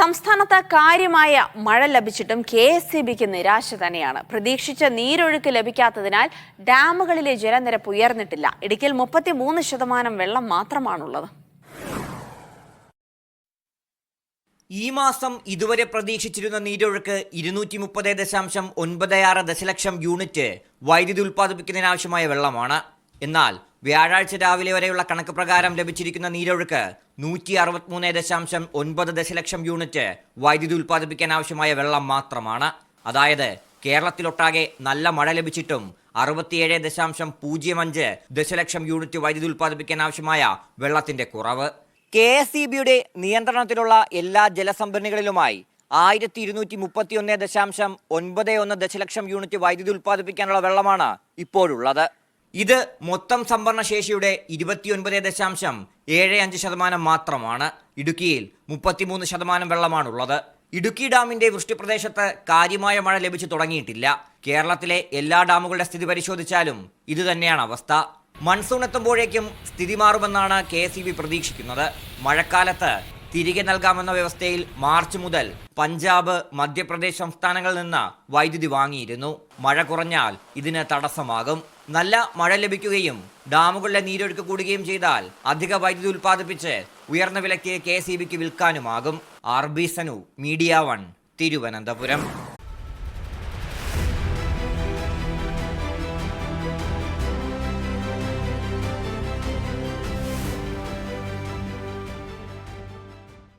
സംസ്ഥാനത്ത് കാര്യമായ മഴ ലഭിച്ചിട്ടും കെ എസ് സി ബിക്ക് നിരാശ തന്നെയാണ്. പ്രതീക്ഷിച്ച നീരൊഴുക്ക് ലഭിക്കാത്തതിനാൽ ഡാമുകളിലെ ജലനിരപ്പ് ഉയർന്നിട്ടില്ല. ഇടുക്കിയിൽ മുപ്പത്തിമൂന്ന് ശതമാനം വെള്ളം മാത്രമാണുള്ളത്. ഈ മാസം ഇതുവരെ പ്രതീക്ഷിച്ചിരുന്ന നീരൊഴുക്ക് ഇരുന്നൂറ്റി മുപ്പത് ദശാംശം ഒൻപത് ആറ് ദശലക്ഷം യൂണിറ്റ് വൈദ്യുതി ഉൽപ്പാദിപ്പിക്കുന്നതിനാവശ്യമായ വെള്ളമാണ്. എന്നാൽ വ്യാഴാഴ്ച രാവിലെ വരെയുള്ള കണക്ക് പ്രകാരം ലഭിച്ചിരിക്കുന്ന നീരൊഴുക്ക് നൂറ്റി അറുപത്തിമൂന്ന് ദശാംശം ഒൻപത് ദശലക്ഷം യൂണിറ്റ് വൈദ്യുതി ഉൽപ്പാദിപ്പിക്കാൻ ആവശ്യമായ വെള്ളം മാത്രമാണ്. അതായത് കേരളത്തിലൊട്ടാകെ നല്ല മഴ ലഭിച്ചിട്ടും അറുപത്തിയേഴ് ദശാംശം പൂജ്യം അഞ്ച് ദശലക്ഷം യൂണിറ്റ് വൈദ്യുതി ഉൽപ്പാദിപ്പിക്കാൻ ആവശ്യമായ വെള്ളത്തിന്റെ കുറവ്. കെ എസ് ഇ ബിയുടെ നിയന്ത്രണത്തിലുള്ള എല്ലാ ജലസംഭരണികളിലുമായി ആയിരത്തി ഇരുന്നൂറ്റി മുപ്പത്തി ഒന്ന് ദശാംശം ഒൻപത് ഒന്ന് ദശലക്ഷം യൂണിറ്റ് വൈദ്യുതി ഉൽപ്പാദിപ്പിക്കാനുള്ള വെള്ളമാണ് ഇപ്പോഴുള്ളത്. ഇത് മൊത്തം സംഭരണ ശേഷിയുടെ ഇരുപത്തിയൊൻപത് ദശാംശം ഏഴ് അഞ്ച് ശതമാനം മാത്രമാണ്. ഇടുക്കിയിൽ മുപ്പത്തിമൂന്ന് ശതമാനം വെള്ളമാണുള്ളത്. ഇടുക്കി ഡാമിന്റെ വൃഷ്ടിപ്രദേശത്ത് കാര്യമായ മഴ ലഭിച്ചു തുടങ്ങിയിട്ടില്ല. കേരളത്തിലെ എല്ലാ ഡാമുകളുടെ സ്ഥിതി പരിശോധിച്ചാലും ഇതുതന്നെയാണ് അവസ്ഥ. മൺസൂൺ എത്തുമ്പോഴേക്കും സ്ഥിതി മാറുമെന്നാണ് കെ പ്രതീക്ഷിക്കുന്നത്. മഴക്കാലത്ത് തിരികെ നൽകാമെന്ന വ്യവസ്ഥയിൽ മാർച്ച് മുതൽ പഞ്ചാബ് മധ്യപ്രദേശ് സംസ്ഥാനങ്ങളിൽ നിന്ന് വൈദ്യുതി വാങ്ങിയിരുന്നു. മഴ കുറഞ്ഞാൽ ഇതിന് തടസ്സമാകും. നല്ല മഴ ലഭിക്കുകയും ഡാമുകളിലെ നീരൊഴുക്ക് കൂടുകയും ചെയ്താൽ അധിക വൈദ്യുതി ഉൽപ്പാദിപ്പിച്ച് ഉയർന്ന വിലയ്ക്ക് കെ സി ബിക്ക് വിൽക്കാനുമാകും. R B Sanu media one Thiruvananthapuram.